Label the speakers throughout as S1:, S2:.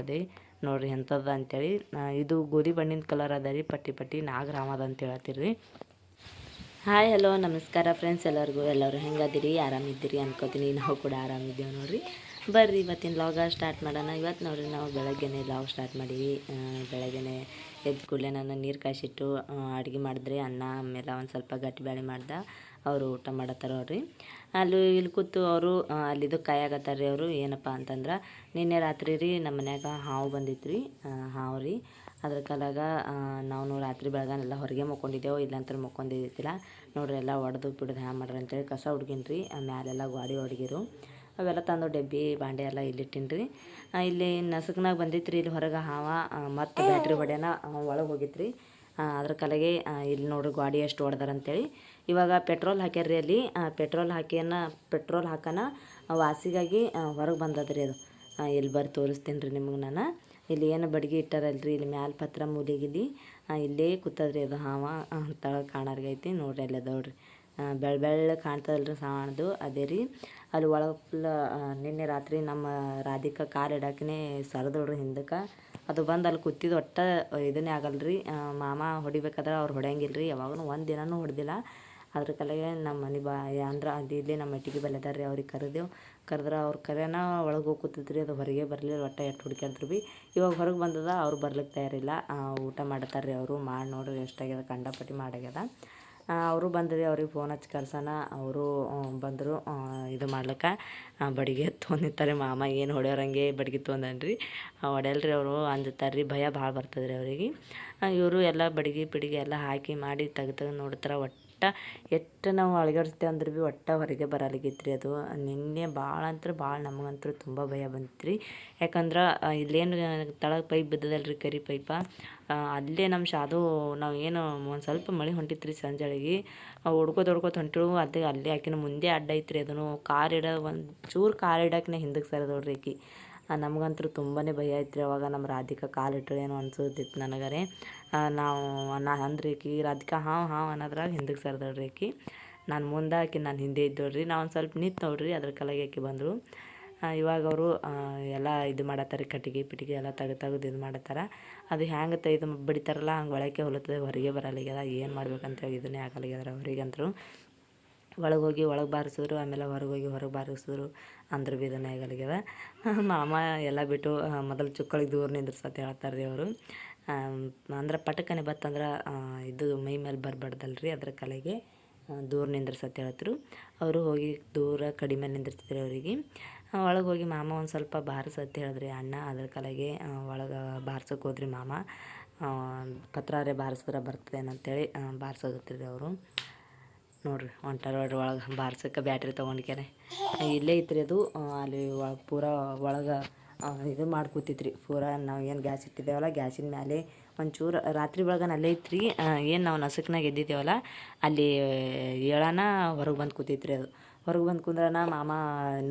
S1: ಮಾಡಿದೆ. ನೋಡ್ರಿ ಎಂಥದ್ದು ಅಂತೇಳಿ. ಇದು ಗೋಧಿ ಬಣ್ಣಿನ ಕಲರ್ ಅದ ರೀ, ಪಟ್ಟಿ ಪಟ್ಟಿ ನಾಗರಾಮದ ಅಂತ ಹೇಳತ್ತೀರಿ ಹಾಯ್ ಹಲೋ ನಮಸ್ಕಾರ ಫ್ರೆಂಡ್ಸ್ ಎಲ್ಲರಿಗೂ. ಎಲ್ಲರೂ ಹೆಂಗದಿರಿ? ಆರಾಮಿದ್ದೀರಿ ಅನ್ಕೋತೀನಿ. ನಾವು ಕೂಡ ಆರಾಮಿದ್ದೇವೆ ನೋಡಿರಿ. ಬರ್ರಿ, ಇವತ್ತಿನ ಲಾಗ ಸ್ಟಾರ್ಟ್ ಮಾಡೋಣ. ಇವತ್ತು ನೋಡ್ರಿ ನಾವು ಬೆಳಗ್ಗೆನೆ ಲಾಗ್ ಸ್ಟಾರ್ಟ್ ಮಾಡೀವಿ. ಬೆಳಗ್ಗೆನೇ ಎದ್ದ ಕೂಡಲೇ ನಾನು ನೀರು ಕಾಯಿಸಿಟ್ಟು ಅಡುಗೆ ಮಾಡಿದ್ರೆ ಅನ್ನ ಆಮೇಲೆ ಒಂದು ಸ್ವಲ್ಪ ಗಟ್ಟಿ ಬೇಳೆ ಮಾಡ್ದೆ. ಅವರು ಊಟ ಮಾಡತ್ತಾರ ಅವ್ರಿ. ಅಲ್ಲಿ ಇಲ್ಲಿ ಕೂತು ಅವರು ಅಲ್ಲಿ ಇದು ಕಾಯಾಗತ್ತಾರ ರೀ ಅವರು. ಏನಪ್ಪ ಅಂತಂದ್ರೆ, ನಿನ್ನೆ ರಾತ್ರಿ ರೀ ನಮ್ಮ ಮನ್ಯಾಗ ಹಾವು ಬಂದಿತ್ತು ರೀ ಹಾವು ರೀ. ಅದ್ರ ಕಾಲಾಗ ನಾವು ರಾತ್ರಿ ಬೆಳಗಾನೆಲ್ಲ ಹೊರಗೆ ಮಕ್ಕೊಂಡಿದ್ದೆವು ಇಲ್ಲಂತ ಮಕ್ಕೊಂಡಿದ್ದಿಲ್ಲ. ನೋಡ್ರಿ ಎಲ್ಲ ಒಡೆದು ಬಿಡೋದು ಹ್ಯಾ ಮಾಡ್ರಿ ಅಂತೇಳಿ ಕಸ ಹುಡ್ಗಿನ್ರಿ ಮ್ಯಾಲೆಲ್ಲ ಗಾಡಿ ಹೊಡ್ಗಿರು ಅವೆಲ್ಲ ತಂದು ಡಬ್ಬಿ, ಬಾಂಡೆ ಎಲ್ಲ ಇಲ್ಲಿಟ್ಟಿನಿ ರೀ ಇಲ್ಲಿ ನಸುಕ್ನಾಗ ಬಂದಿತ್ತು ರೀ ಇಲ್ಲಿ ಹೊರಗೆ ಹಾವ ಮತ್ತು ಬ್ಯಾಟ್ರಿ ಹೊಡೆನ ಒಳಗೆ ಹೋಗಿತ್ತು ರೀ ಅದ್ರ ಕಲೆಗೆ ಇಲ್ಲಿ ನೋಡ್ರಿ ಗಾಡಿ ಎಷ್ಟು ಹೊಡೆದಾರ ಅಂತೇಳಿ. ಇವಾಗ ಪೆಟ್ರೋಲ್ ಹಾಕ್ಯಾರ್ರಿ ಅಲ್ಲಿ. ಪೆಟ್ರೋಲ್ ಹಾಕಿಯನ್ನ, ಪೆಟ್ರೋಲ್ ಹಾಕನ ವಾಸಿಗಾಗಿ ಹೊರಗೆ ಬಂದದ್ರಿ ಅದು. ಇಲ್ಲಿ ಬರ್ ತೋರಿಸ್ತೀನಿ ರೀ ನಿಮಗೆ ನಾನು. ಇಲ್ಲಿ ಏನು ಬಡ್ಗೆ ಇಟ್ಟಾರಲ್ರಿ, ಇಲ್ಲಿ ಮ್ಯಾಲ ಪತ್ರ ಮೂಲಿಗಿಲ್ಲಿ ಇಲ್ಲೇ ಕೂತದ್ರಿ ಅದು ಹಾವ ತಳಗೆ ಕಾಣಾರ್ಗೈತಿ, ನೋಡ್ರಿ ಅಲ್ಲಿ ಅದಾವ್ರಿ ಬೆಳ್ಳ ಬೆಳ್ಳ ಕಾಣ್ತದಲ್ರಿ ಸಾಣದು ಅದೇ ರೀ. ಅಲ್ಲಿ ಒಳಗೆ ಫುಲ್ ನಿನ್ನೆ ರಾತ್ರಿ ನಮ್ಮ ರಾಧಿಕಾ ಕಾರ್ ಇಡಾಕನೆ ಸರದೋಡ್ರಿ ಹಿಂದಕ್ಕೆ. ಅದು ಬಂದು ಅಲ್ಲಿ ಕೂತಿದ್ದು ಒಟ್ಟು, ಇದನ್ನೇ ಆಗಲ್ರಿ. ಮಾಮ ಹೊಡಿಬೇಕಾದ್ರೆ ಅವ್ರು ಹೊಡೆಯಂಗಿಲ್ಲ ರೀ ಯಾವಾಗೂ ಒಂದು ದಿನವೂ ಹೊಡೆದಿಲ್ಲ. ಅದ್ರ ಕಲೆಗೆ ನಮ್ಮ ಮನೆ ಬಾ, ಅಂದ್ರೆ ಅಲ್ಲಿ ಇಲ್ಲಿ ನಮ್ಮ ಅಟ್ಟಿಗೆ ಬಲ್ಲದಾರ ರೀ ಅವ್ರಿಗೆ ಕರೆದೆವು. ಕರೆದ್ರೆ ಅವ್ರ ಕರೆನ ಒಳಗೆ ಹೋಗಿ ಕೂತಿದ್ರಿ ಅದು ಹೊರಗೆ ಬರಲಿಲ್ಲ ಒಟ್ಟ ಎಷ್ಟು ಹುಡ್ಕ್ಯಂತ್ರು ಬಿ. ಇವಾಗ ಹೊರಗೆ ಬಂದದ, ಅವ್ರು ಬರ್ಲಿಕ್ಕೆ ತಯಾರಿಲ್ಲ ಊಟ ಮಾಡ್ತಾರೆ ರೀ ಅವರು, ಮಾಡಿ ನೋಡ್ರಿ ಎಷ್ಟಾಗ್ಯದ, ಕಂಡಪಟ್ಟಿ ಮಾಡಾಗ್ಯದ. ಅವರು ಬಂದ್ರಿ, ಅವ್ರಿಗೆ ಫೋನ್ ಹಚ್ಚಿ ಕರ್ಸನ. ಅವರು ಬಂದರು ಇದು ಮಾಡ್ಲಿಕ್ಕೆ. ಬಡಿಗೆ ತೊಗೊಂಡಿರ್ತಾರೆ ಮಾಮ ಏನು ಹೊಡೆಯೋರಂಗೆ ಬಡಿಗೆ ತೊಗೊಂಡನ್ರಿ ಹೊಡೆಯಲ್ರಿ ಅವರು ಅಂಜುತ್ತಾರೆ ರೀ ಭಯ ಭಾಳ ಬರ್ತದೆ ರೀ ಅವರಿಗೆ ಇವರು ಎಲ್ಲ ಬಡಿಗೆ ಪಿಡಿಗೆ ಎಲ್ಲ ಹಾಕಿ ಮಾಡಿ ತೆಗ್ದು ನೋಡ್ತಾರೆ, ಒಟ್ಟು ಎಷ್ಟು ನಾವು ಅಳಗಾಡಿಸ್ತೇವೆ ಅಂದ್ರೆ ಭೀ ಒಟ್ಟು ಹೊರಗೆ ಬರಲಿಗಿತ್ರಿ ರೀ ಅದು. ನಿನ್ನೆ ಭಾಳ ಅಂದ್ರೆ ಭಾಳ ನಮಗಂತೂ ತುಂಬ ಭಯ ಬಂತು ರೀ ಯಾಕಂದ್ರೆ ಇಲ್ಲೇನು ತಳಗೆ ಪೈಪ್ ಬಿದ್ದದಲ್ರಿ ಕರಿ ಪೈಪ. ಅಲ್ಲೇ ನಮ್ಮ ಶಾದು ನಾವು ಏನು ಒಂದು ಸ್ವಲ್ಪ ಮಳೆ ಹೊಂಟಿತ್ತು ರೀ ಸಂಜೆಳಿಗೆ ಹೊಡ್ಕೋತ ಹೊಡ್ಕೋತ ಹೊಂಟಿಳು ಅದು ಅಲ್ಲೇ ಆಕಿನ ಮುಂದೆ ಅಡ್ಡ ಐತ್ರಿ ಅದನ್ನು. ಕಾರ್ ಇಡೋ ಒಂದು ಚೂರು ಕಾರ್ ಇಡಕ್ಕೆ ಹಿಂದಕ್ಕೆ ಸರಿದೋಡ್ರಿ ಆಕಿ. ನಮಗಂತೂ ತುಂಬಾ ಭಯ ಐತ್ರಿ ಅವಾಗ ನಮ್ಮ ರಾಧಿಕಾ ಕಾಲು ಏನೋ ಅನ್ಸೋದಿತ್ತು ನನಗರೆ. ನಾವು, ನಾ, ಅಂದ್ರೆ ಈಕಿ ರಾಧಿಕಾ, ಹಾವು ಹಾವು ಅನ್ನೋದ್ರಾಗ ಹಿಂದಕ್ಕೆ ಸರಿದೋಡ್ರಿ ಆಕಿ ನಾನು ಮುಂದೆ ಆಕಿ, ನಾನು ಹಿಂದೆ ಇದ್ದೋಳ್ರಿ. ನಾವು ಒಂದು ಸ್ವಲ್ಪ ನಿಂತು ನೋಡ್ರಿ, ಅದ್ರ ಕಲೆಗೆ ಆಕೆ ಬಂದರು. ಇವಾಗ ಅವರು ಎಲ್ಲ ಇದು ಮಾಡತ್ತಾರೆ, ಕಟ್ಟಿಗೆ ಪಿಟಿಗೆ ಎಲ್ಲ ತೆಗೆ ತೆಗೆದು ಇದು ಮಾಡತ್ತಾರ. ಅದು ಹ್ಯಾಂಗೆ ಇದು ಬಿಡ್ತಾರಲ್ಲ, ಹಂಗೆ ಒಳಕ್ಕೆ ಹೊಲತ್ತದೆ, ಹೊರಗೆ ಬರಲಿಗ್ಯದ ಏನು ಮಾಡ್ಬೇಕಂತ ಇದನ್ನೇ ಹಾಕಲಿಗ್ಯದ್ರ ಅವ್ರಿಗಂತರೂ. ಒಳಗೆ ಹೋಗಿ ಒಳಗೆ ಬಾರಿಸಿದ್ರು, ಆಮೇಲೆ ಹೊರಗೆ ಹೋಗಿ ಹೊರಗೆ ಬಾರಿಸಿದ್ರು ಅಂದ್ರೆ ಭೀ ಇದನ್ನ ಆಗಲಿಗ್ಯದ ಮಾಮ ಎಲ್ಲ ಬಿಟ್ಟು ಮೊದಲು ಚುಕ್ಕಳಿಗೆ ದೂರ ನಿಂದ್ರಸತ್ತ ಹೇಳ್ತಾರೆ ರೀ ಅವರು ಅಂದ್ರೆ ಪಟಕನೆ ಬತ್ತಂದ್ರೆ ಇದು ಮೈ ಮೇಲೆ ಬರಬಾರ್ದಲ್ರಿ ಅದ್ರ ಕಲೆಗೆ ದೂರ ನಿಂದ್ರಸತ್ತ ಹೇಳ್ತರು. ಅವರು ಹೋಗಿ ದೂರ ಕಡಿಮೆ ನಿಂದಿರ್ತಿದ್ರು ಅವರಿಗೆ. ಒಳಗೆ ಹೋಗಿ ಮಾಮ ಒಂದು ಸ್ವಲ್ಪ ಬಾರಿಸತ್ತ ಹೇಳಿದ್ರಿ ಅಣ್ಣ, ಅದ್ರ ಕಲೆಗೆ ಒಳಗೆ ಬಾರ್ಸೋಕೆ ಹೋದ್ರಿ ಮಾಮ. ಪತ್ರಾರೆ ಬಾರಿಸಿದ್ರೆ ಬರ್ತದೇನಂತೇಳಿ ಬಾರ್ಸೋಗತ್ತಿರಿ ಅವರು. ನೋಡ್ರಿ ಹೊಂಟಾರ ನೋಡ್ರಿ ಒಳಗೆ ಬಾರ್ಸಕ್ಕೆ ಬ್ಯಾಟ್ರಿ ತೊಗೊಂಡ್ಕ್ಯಾರೆ ಇಲ್ಲೇ ಇತ್ತು ಅದು. ಅಲ್ಲಿ ಒಳಗೆ ಪೂರ ಒಳಗೆ ಇದು ಮಾಡ್ಕೊತಿತ್ರಿ ಪೂರ ನಾವು ಏನು ಗ್ಯಾಸ್ ಇಟ್ಟಿದ್ದೇವಲ್ಲ, ಗ್ಯಾಸಿನ ಮೇಲೆ ಒಂಚೂರು ರಾತ್ರಿ ಒಳಗೆ ಅಲ್ಲೇ ಐತ್ರಿ. ಏನು ನಾವು ನಸುಕ್ನಾಗ ಎದ್ದಿದ್ದೇವಲ್ಲ, ಅಲ್ಲಿ ಏಳನ ಹೊರಗೆ ಬಂದು ಕೂತಿತ್ರಿ ಅದು. ಹೊರಗೆ ಬಂದು ಕುಂದ್ರನ ಮಾಮ